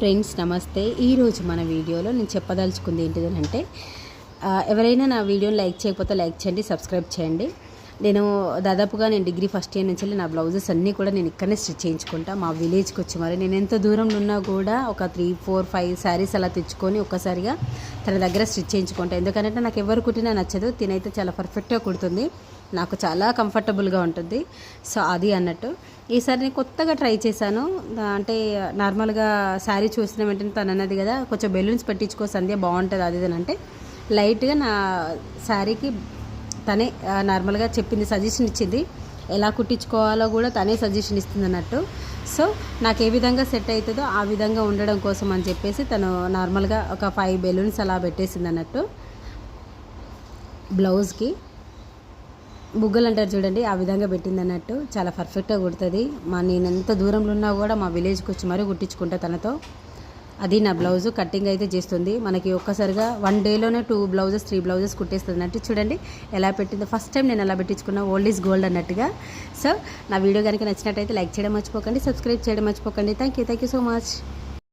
Friends నమస్తే. ఈరోజు మన వీడియోలో నేను చెప్పదలుచుకుంది ఏంటిదనంటే ఎవరైనా నా వీడియోని లైక్ చేయకపోతే లైక్ చేయండి సబ్స్క్రైబ్ చేయండి. నేను దాదాపుగా నేను డిగ్రీ ఫస్ట్ ఇయర్ నుంచి నా బ్లౌజెస్ అన్నీ కూడా నేను ఇక్కడనే స్టిచ్ చేయించుకుంటా. మా విలేజ్కి వచ్చి మరి నేను ఎంత దూరంలో ఉన్నా కూడా ఒక త్రీ ఫోర్ ఫైవ్ శారీస్ అలా తెచ్చుకొని ఒక్కసారిగా తన దగ్గర స్టిచ్ చేయించుకుంటా. ఎందుకంటే నాకు ఎవరు కుట్టినా నచ్చదు తినైతే చాలా పర్ఫెక్ట్గా కుడుతుంది. నాకు చాలా కంఫర్టబుల్గా ఉంటుంది. సో అది అన్నట్టు. ఈసారి నేను కొత్తగా ట్రై చేశాను. అంటే నార్మల్గా శారీ చూసిన వెంటనే తను అన్నది కదా కొంచెం బెలూన్స్ పెట్టించుకో సంధ్య బాగుంటుంది అది అంటే లైట్గా నా శారీకి తనే నార్మల్గా చెప్పింది సజెషన్ ఇచ్చింది. ఎలా కుట్టించుకోవాలో కూడా తనే సజెషన్ ఇస్తుంది అన్నట్టు. సో నాకు ఏ విధంగా సెట్ అవుతుందో ఆ విధంగా ఉండడం కోసం అని చెప్పేసి తను నార్మల్గా ఒక ఫైవ్ బెలూన్స్ అలా పెట్టేసింది అన్నట్టు. బ్లౌజ్కి. బుగ్గలు అంటారు చూడండి ఆ విధంగా పెట్టింది అన్నట్టు. చాలా పర్ఫెక్ట్గా కుడుతుంది. మా నేను ఎంత దూరంలో ఉన్నా కూడా మా విలేజ్కి వచ్చి మరీ కుట్టించుకుంటా తనతో. అది నా బ్లౌజ్ కటింగ్ అయితే చేస్తుంది. మనకి ఒక్కసారిగా వన్ డేలోనే టూ బ్లౌజెస్ త్రీ బ్లౌజెస్ కుట్టేస్తుంది అన్నట్టు. చూడండి ఎలా పెట్టిందో. ఫస్ట్ టైం నేను ఎలా పెట్టించుకున్నా. ఓల్డ్ ఈజ్ గోల్డ్ అన్నట్టుగా. సో నా వీడియో కనుక నచ్చినట్టయితే లైక్ చేయడం మర్చిపోకండి సబ్స్క్రైబ్ చేయడం మర్చిపోకండి. Thank you thank you so much